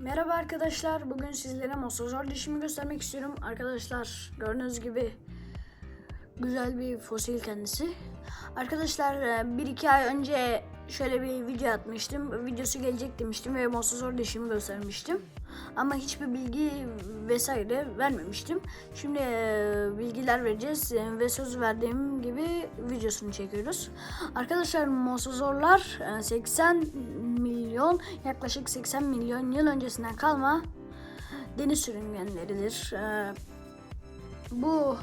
Merhaba arkadaşlar. Bugün sizlere mosozor dişimi göstermek istiyorum. Arkadaşlar gördüğünüz gibi güzel bir fosil kendisi. Arkadaşlar e, bir iki ay önce şöyle bir video atmıştım. Videosu gelecek demiştim ve mosozor dişimi göstermiştim. Ama hiçbir bilgi vesaire vermemiştim. Şimdi e, bilgiler vereceğiz e, ve söz verdiğim gibi videosunu çekiyoruz. Arkadaşlar mosozorlar e, 80 milyon yaklaşık 80 milyon yıl öncesinden kalma deniz sürüngenleridir. Bu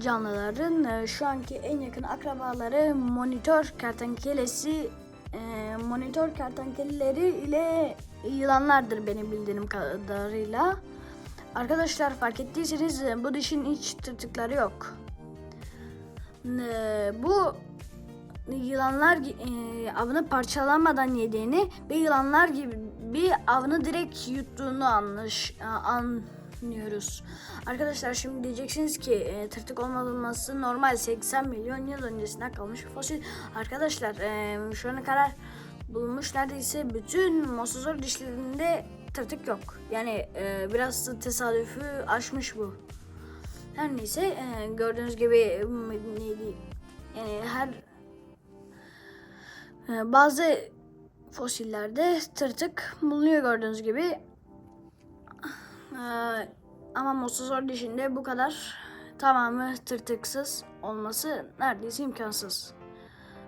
canlıların e, şu anki en yakın akrabaları monitör kertenkelesi e, monitör kertenkeleleri ile yılanlardır benim bildiğim kadarıyla. Arkadaşlar fark ettiyseniz e, bu dişin hiç tırtıkları yok. E, bu yılanlar avını parçalamadan yediğini ve yılanlar gibi bir avını direkt yuttuğunu anlaş, e, anlıyoruz. Arkadaşlar şimdi diyeceksiniz ki e, tırtık olmaması normal 80 milyon yıl öncesinden kalmış bir fosil. Arkadaşlar e, şu ana kadar bulunmuş neredeyse bütün mosozor dişlerinde tırtık yok. Yani e, biraz tesadüfü aşmış bu. Her neyse e, gördüğünüz gibi e, neydi yani her ee, Bazı fosillerde tırtık bulunuyor gördüğünüz gibi. Ee, Ama mosozor dişinde bu kadar tamamı tırtıksız olması neredeyse imkansız.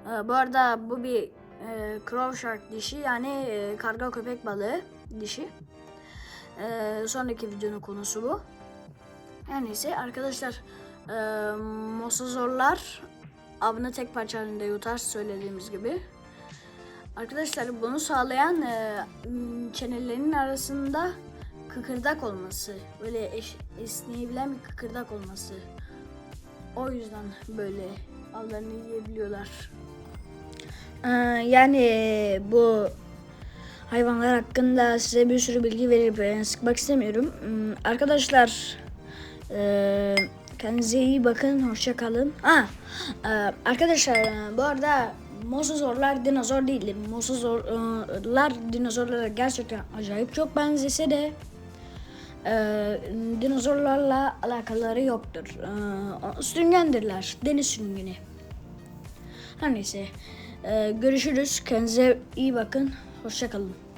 Ee, Bu arada bu bir e, crow shark dişi yani e, karga köpek balığı dişi. Ee, Sonraki videonun konusu bu. Her neyse arkadaşlar e, mosozorlar avını tek parça halinde yutar söylediğimiz gibi. Arkadaşlar bunu sağlayan e, çenelerinin arasında kıkırdak olması. Böyle eş, esneyebilen bir kıkırdak olması. O yüzden böyle avlarını yiyebiliyorlar. Ee, yani bu hayvanlar hakkında size bir sürü bilgi verip e, sıkmak istemiyorum. Hmm, Arkadaşlar e, kendinize iyi bakın. Hoşça kalın. Ha, e, arkadaşlar e, bu arada Mosozorlar dinozor değildir. Mosozorlar dinozorlara gerçekten acayip çok benzese de e, dinozorlarla alakaları yoktur. E, sürüngendirler. Deniz sürüngeni. Her neyse. E, görüşürüz. Kendinize iyi bakın. Hoşça kalın.